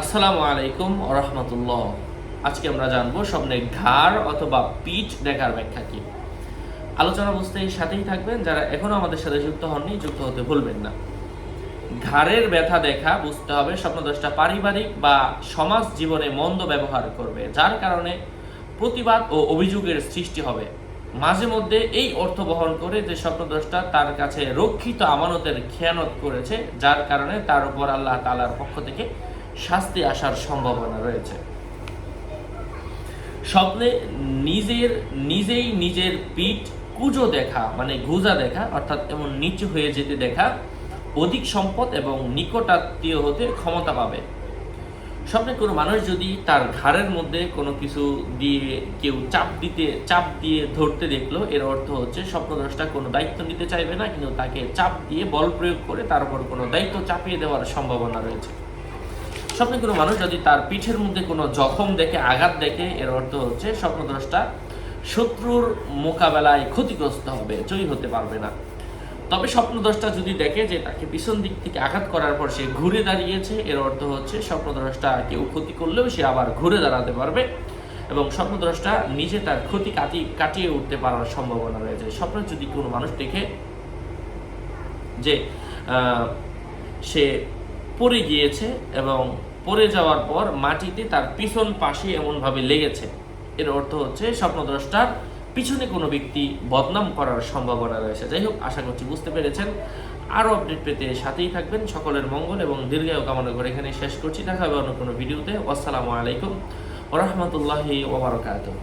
আসসালামু আলাইকুম রহমতুল্লাহ। আজকে আমরা জানব স্বপ্নে ঘাড় অথবা পিঠ দেখার ব্যাখ্যা কি। আলোচনা বুঝতে সাথেই থাকবেন, যারা এখনও আমাদের সাথে যুক্ত হননি, যুক্ত হতে ভুলবেন না। ঘাড়ের ব্যথা দেখা বুঝতে হবে স্বপ্নদোষটা পারিবারিক বা সমাজ জীবনে মন্দ ব্যবহার করবে, যার কারণে প্রতিবাদ ও অভিযোগের সৃষ্টি হবে। মাঝে মধ্যে এই অর্থ বহন করে যে স্বপ্নদ্রষ্টা তার কাছে রক্ষিত আমানতের খেয়ানত করেছে, যার কারণে তার উপর আল্লাহ তালার পক্ষ থেকে শাস্তি আসার সম্ভাবনা রয়েছে। স্বপ্নে নিজের, নিজেই নিজের পিঠ কুজো দেখা মানে গুজা দেখা, অর্থাৎ এমন নিচু হয়ে যেতে দেখা, অধিক সম্পদ এবং নিকটাত্মীয় হতে ক্ষমতা পাবে। স্বপ্নে কোনো মানুষ যদি তার ঘাড়ের মধ্যে কোনো কিছু দিয়ে কেউ চাপ দিতে, চাপ দিয়ে ধরতে দেখল, এর অর্থ হচ্ছে স্বপ্নদ্রষ্টা কোনো দায়িত্ব নিতে চাইবে না, কিন্তু তাকে চাপ দিয়ে বল প্রয়োগ করে তার উপর কোনো দায়িত্ব চাপিয়ে দেওয়ার সম্ভাবনা রয়েছে। স্বপ্নে কোনো মানুষ যদি তার পিঠের মধ্যে কোনো জখম দেখে, আঘাত দেখে, এর অর্থ হচ্ছে স্বপ্নদ্রষ্টা শত্রুর মোকাবেলায় ক্ষতিগ্রস্ত হবে, জয়ী হতে পারবে না। তবে স্বপ্নদ্রষ্টা যদি দেখে যে তাকে পিছন দিক থেকে আঘাত করার পর সে ঘুরে দাঁড়িয়েছে, এর অর্থ হচ্ছে স্বপ্নদ্রষ্টা কেউ ক্ষতি করলেও সে আবার ঘুরে দাঁড়াতে পারবে এবং স্বপ্নদ্রষ্টা নিজে তার ক্ষতি কাটিয়ে কাটিয়ে উঠতে পারার সম্ভাবনা রয়েছে। স্বপ্ন যদি কোনো মানুষ দেখে যে সে পড়ে গিয়েছে এবং পড়ে যাওয়ার পর মাটিতে তার পিছন পাশে এমনভাবে লেগেছে। এর অর্থ হচ্ছে স্বপ্নদ্রষ্টার পিছনে কোনো ব্যক্তি বদনাম করার সম্ভাবনা রয়েছে। যাই হোক, আশা করছি বুঝতে পেরেছেন। আরও আপডেট পেতে সাথেই থাকবেন। সকলের মঙ্গল এবং দীর্ঘায়ু কামনা করে এখানে শেষ করছি। দেখা হবে অন্য কোনো ভিডিওতে। আসসালামু আলাইকুম রহমতুল্লাহি ওবরাকাতুহ